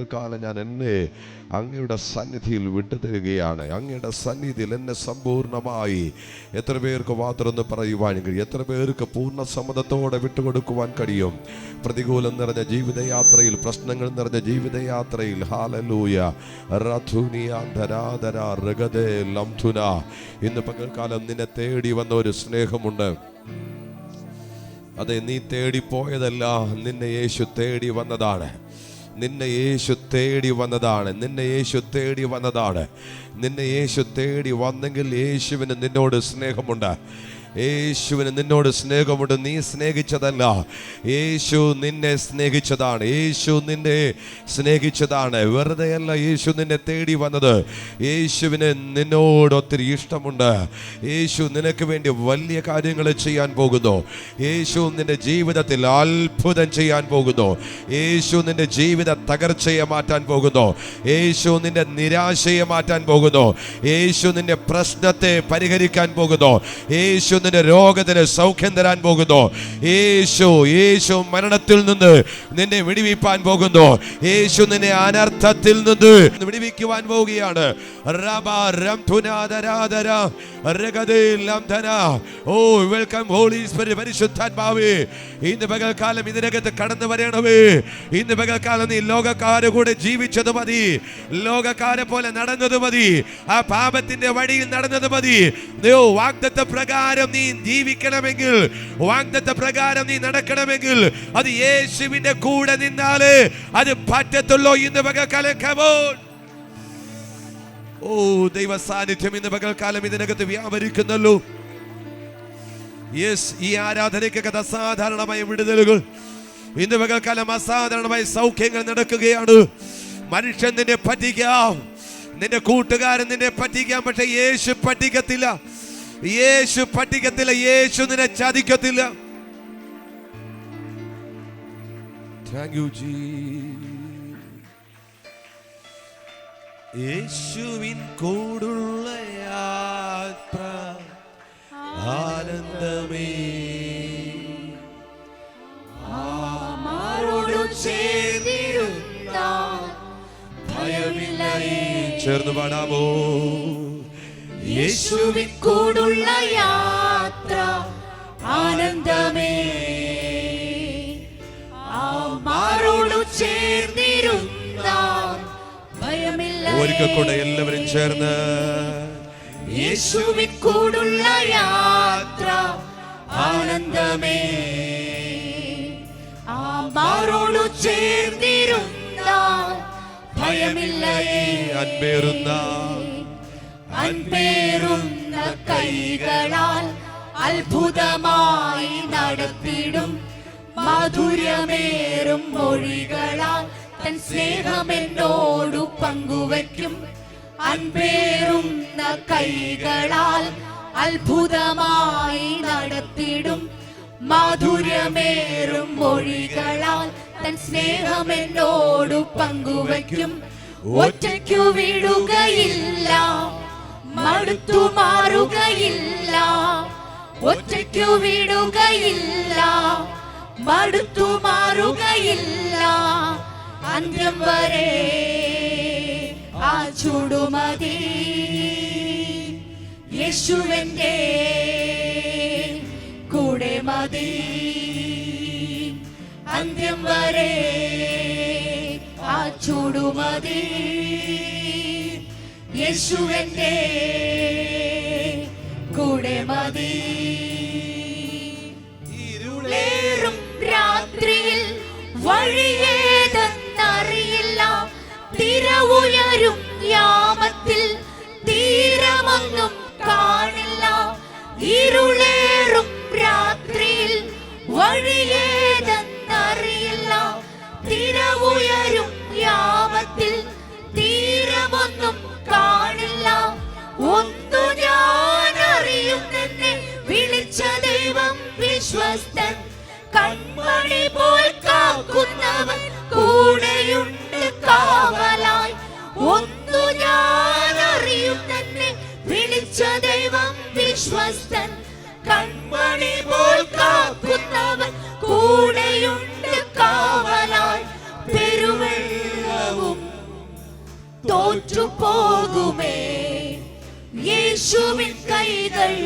പകൽക്കാലം ഞാൻ എന്നെ അങ്ങയുടെ സന്നിധിയിൽ വിട്ടുതരികയാണ്. അങ്ങയുടെ സന്നിധിയിൽ എന്നെ സമ്പൂർണമായി എത്ര പേർക്ക് മാത്രം ഒന്ന് പറയുവാൻ കഴിയും? എത്ര പേർക്ക് പൂർണ സമ്മതത്തോടെ വിട്ടുകൊടുക്കുവാൻ കഴിയും? പ്രതികൂലം നിറഞ്ഞ ജീവിതയാത്രയിൽ പ്രശ്നങ്ങൾ നിറഞ്ഞ ജീവിതയാത്രയിൽ ഹാലലൂയ ഇന്ന് പകൽക്കാലം നിന്നെ തേടി വന്ന ഒരു സ്നേഹമുണ്ട്. അതെ നീ തേടിപ്പോയതല്ല നിന്നെ യേശു തേടി വന്നതാണ്. നിന്നെ യേശു തേടി വന്നതാണ്. നിന്നെ യേശു തേടി വന്നതാണ്. നിന്നെ യേശു തേടി വന്നെങ്കിൽ യേശുവിന് നിന്നോട് സ്നേഹമുണ്ട്. യേശുവിന് നിന്നോട് സ്നേഹമുണ്ട്. നീ സ്നേഹിച്ചതല്ല. യേശു നിന്നെ സ്നേഹിച്ചതാണ്. യേശു നിന്നെ സ്നേഹിച്ചതാണ്. വെറുതെയല്ല യേശു നിന്നെ തേടി വന്നത്. യേശുവിന് നിന്നോട് ഒത്തിരി ഇഷ്ടമുണ്ട്. യേശു നിനക്ക് വേണ്ടി വലിയ കാര്യങ്ങൾ ചെയ്യാൻ പോകുന്നു. യേശു നിന്റെ ജീവിതത്തിൽ അത്ഭുതം ചെയ്യാൻ പോകുന്നു. യേശു നിന്റെ ജീവിത തകർച്ചയെ മാറ്റാൻ പോകുന്നു. യേശു നിന്റെ നിരാശയെ മാറ്റാൻ പോകുന്നു. യേശു നിന്റെ പ്രശ്നത്തെ പരിഹരിക്കാൻ പോകുന്നു. യേശു നിന്റെ രോഗത്തിന് സൗഖ്യം തരാൻ പോകുന്നു. യേശു യേശു മരണത്തിൽ നിന്ന് നിന്നെ വിടിവിപ്പാൻ പോകുന്നു. യേശു നിന്നെ അനർത്ഥത്തിൽ നിന്ന് വിടിവിക്കുവാൻ പോവുകയാണ്. ഓ വെൽക്കം ഹോളി പരിശുദ്ധാത്മാവേ. ഇന്ന് പകൽക്കാലം ഇതിനകത്ത് കടന്നു വരണമേ. ഇന്ന് പകൽക്കാലം നീ ലോകക്കാരെ കൂടെ ജീവിച്ചത് മതി. ലോകക്കാരെ പോലെ നടന്നത് മതി. ആ പാപത്തിന്റെ വഴിയിൽ നടന്നത് മതി. വാഗ്ദത്ത പ്രകാരം നീ ജീവിക്കണമെങ്കിൽ വാഗ്ദത്ത പ്രകാരം നീ നടക്കണമെങ്കിൽ അത് യേശുവിന്റെ കൂടെ നിന്നാലേ അത് പറ്റത്തുള്ളൂ ഇന്ന് പകൽക്കാലം കലക്കമോ ഓ ദൈവ സാന്നിധ്യം ഇന്ന് പകൽക്കാലം ഇതിനകത്ത് വ്യാപരിക്കുന്നല്ലോ. യെസ് ഈ ആരാധനയ്ക്കകത്ത് അസാധാരണമായ വിടുതലുകൾ. ഇന്ന് പകൽക്കാലം അസാധാരണമായ സൗഖ്യങ്ങൾ നടക്കുകയാണ്. മനുഷ്യൻ നിന്നെ പറ്റിക്കാം. നിന്റെ കൂട്ടുകാരൻ നിന്നെ പറ്റിക്കാം പക്ഷെ യേശു പറ്റിക്കത്തില്ല. യേശു പഠിക്കത്തില്ല യേശു നിന്നെ ചതിക്കത്തില്ല. താങ്ക് യു ജി യേശുവിൻ കൂടുള്ള യാത്ര ആനന്ദമേ. ചേർന്ന് പാടാമോ? യേശുവിൻ കൂടുള്ള യാത്ര ആനന്ദമേ. ആരോടു ചേർന്നിരുന്നാൽ ഭയമില്ല ഒരിക്കൽ കൂടെ എല്ലാവരും ചേർന്ന്. യേശുവിക്കൂടുള്ള യാത്ര ആനന്ദമേ. ആരോടു ചേർന്നിരുന്നാൽ ഭയമില്ല അൻപേറുന്ന അൻപേറുന്ന കൈകളാൽ അത്ഭുതമായി നടത്തിടും. മാധുര്യമേറും മൊഴികളാൽ തൻ സ്നേഹമെന്നോടു പങ്കുവയ്ക്കും. അൻപേറുന്ന കൈകളാൽ അത്ഭുതമായി നടത്തിടും. മാധുര്യമേറും മൊഴികളാൽ തൻ സ്നേഹമെന്നോടു പങ്കുവയ്ക്കും. ഒറ്റയ്ക്കു വിടുകയില്ല. മടുത്തു മാറുകയില്ല. ഒറ്റയ്ക്കു വിടുകയില്ല. മടുത്തു മാറുകയില്ല. അന്ത്യം വരെ ആ ചുടുമതി. യേശുവന്റെ കൂടെ മതി. അന്ത്യം വരെ ആ ചുടുമതി. യേശുവന്റെ കൂടെ മതി. ഇരുളേറും രാത്രിയിൽ വഴിയേതെന്നറിയില്ല தேவன் கண்மணி போல் காக்கும் அவன் கூடையுண்டு காவலாய் பெருவெள்ளவும் தோற்று போகுமே. இயேசுவின் கைகள்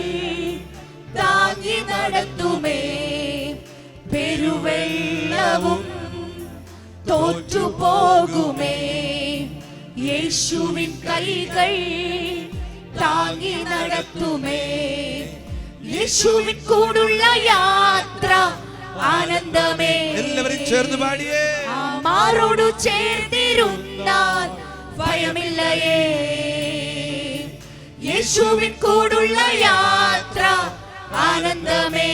தாங்கி நடத்துமே. பெருவெள்ளவும் தோற்று போகுமே. இயேசுவின் கைகள் தாங்கி நடத்துமே. കൂടുള്ള യാത്ര ആനന്ദമേ. എല്ലാവരും ചേർന്ന് പാടിയേ. മാറോടു ചേർന്നിരുന്നാൽ ഭയമില്ലയേ. യേശുവിനോടുള്ള യാത്ര ആനന്ദമേ.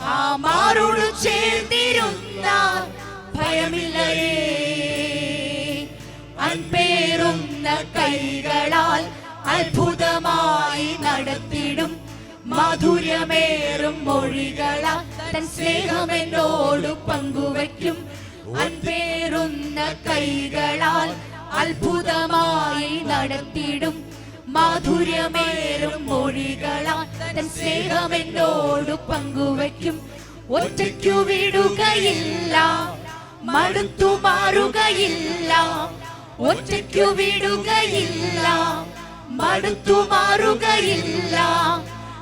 ആ മാറോടു ചേർന്നിരുന്നാൽ ഭയമില്ലയേ. അൻപേറുന്ന കൈകളാൽ അത്ഭുതമായി നടത്തിടും മാധുര്യമേറും മൊഴികള തൻ സ്നേഹം എന്നോട് പങ്കുവയ്ക്കും. അൻപേറുന്ന കൈകളാൽ അത്ഭുതമായി നടത്തിടും. മാധുര്യമേറും മൊഴികളാൽ തൻ സ്നേഹം എന്നോട് പങ്കുവയ്ക്കും. ഒറ്റയ്ക്കു വിടുകയില്ല മടുത്തു മാറുകയില്ല. ഒറ്റയ്ക്കു വിടുകയില്ല മടുത്തു മാറുകയില്ല.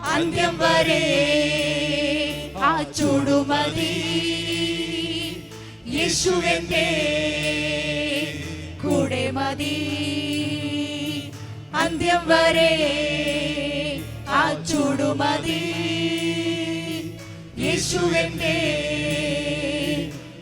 അന്ത്യം വരെ ആ ചുടുമതി. യേശുവിന്റെ കൂടെ മതി. അന്ത്യം വരെ ആ ചുടുമതി. യേശുവിന്റെ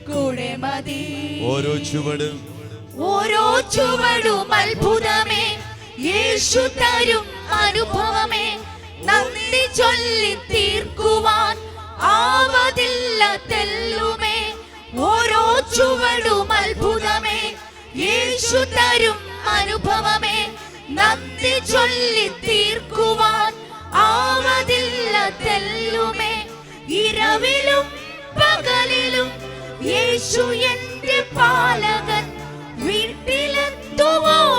കൂടെ മതി. ഓരോ ചുവടും ഓരോ ചുവടും അത്ഭുതമേ. യേശു തരും അനുഭവമേ. നന്ദി ചൊല്ലി തീർക്കുവാൻ ആവതില്ല തെല്ലുമേ. ഓരോ ചുവടും അത്ഭുതമേ. യേശു തരും അനുഭവമേ. നന്ദി ചൊല്ലി തീർക്കുവാൻ ആവതില്ല തെല്ലുമേ. ഇരവിലും പകലിലും യേശു എന്റെ പാലകൻ വീട്ടിലെത്തുവോളം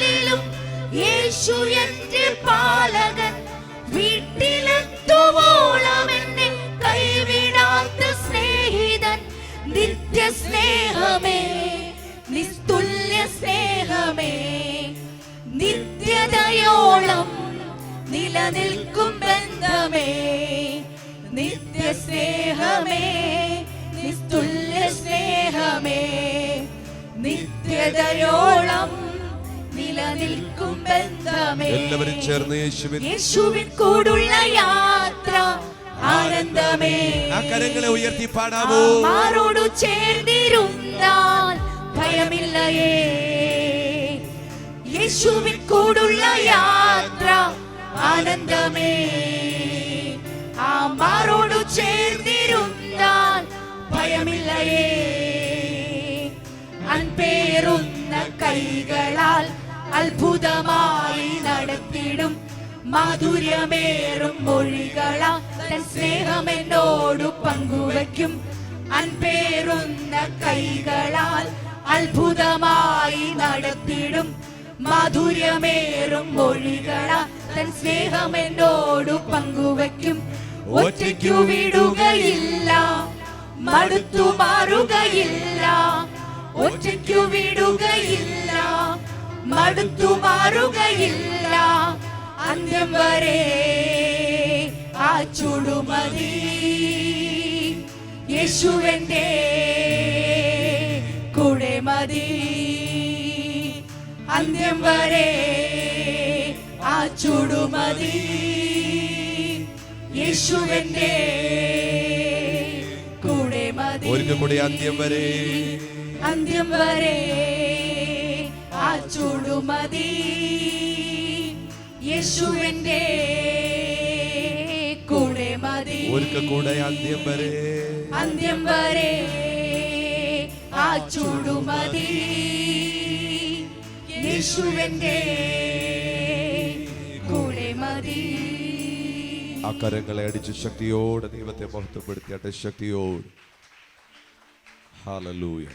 പകലിലും യേശു എന്റെ പാലകൻ. വീട്ടിലെത്തുവോളം എന്നെ കൈവിടാത്ത സ്നേഹിതൻ. നിത്യ സ്നേഹമേ നിസ്തുല്യ സ്നേഹമേ. നിത്യതയോളം നിലനിൽക്കും ബന്ധമേ. നിത്യ സ്നേഹമേ നിസ്തുല്യ സ്നേഹമേ. നിത്യതയോളം നിലനിൽക്കും ബന്ധമേ. എല്ലാവരും ചേർന്ന് യേശുവിൻ യേശുവിൻ കൂടുള്ള യാത്ര ആനന്ദമേ. ആ കരങ്ങളെ ഉയർത്തി പാടാമോ? മാറോടു ചേർന്നിരുന്നാൽ ഭയമില്ലയേ. യേശുവിൻ കൂടുള്ള യാത്ര ആനന്ദമേ. ആ മാറോടു ചേർന്നിരുന്നാൽ ഭയമില്ലയേ. അൻപേറുന്ന കൈകളാൽ അത്ഭുതമായി നടത്തിടും. മാധുര്യമേറും മൊഴികള തൻ സ്നേഹം എന്നോട് പങ്കുവയ്ക്കും. അൻപേറുന്ന കൈകളാൽ അത്ഭുതമായി നടത്തിടും. മാധുര്യമേറും മൊഴികള തൻ സ്നേഹം എന്നോട് പങ്കുവയ്ക്കും. ഒറ്റയ്ക്കു വിടുകയില്ല മടുത്തു മാറുകയില്ല. ഒറ്റയ്ക്കു വിടുകയില്ല. മടുത്തു മാറുകയില്ല അന്ത്യം വരെ ആ ചുടുമതി. യേശുവന്റെ കൂടെ മതി. അന്ത്യം വരെ ആ ചുടുമതി. യേശുവന്റെ കൂടെ മതി. ഒരിക്കൽ കൂടെ അന്ത്യം വരെ. അന്ത്യം വരെ ആ ചുടുമതി. യേശുവിന്റെ കൂടെ മതി. ഒരിക്കൽ കൂടെ അന്ത്യം വരെ. അന്ത്യം വരെ ആ ചുടുമതി. യേശുവിന്റെ കൂടെ മതി. ആ കരങ്ങളെ അടിച്ച് ശക്തിയോടെ ദൈവത്തെ മഹത്വപ്പെടുത്തിയാട്ടെ ശക്തിയോട്. ഹാലലൂയ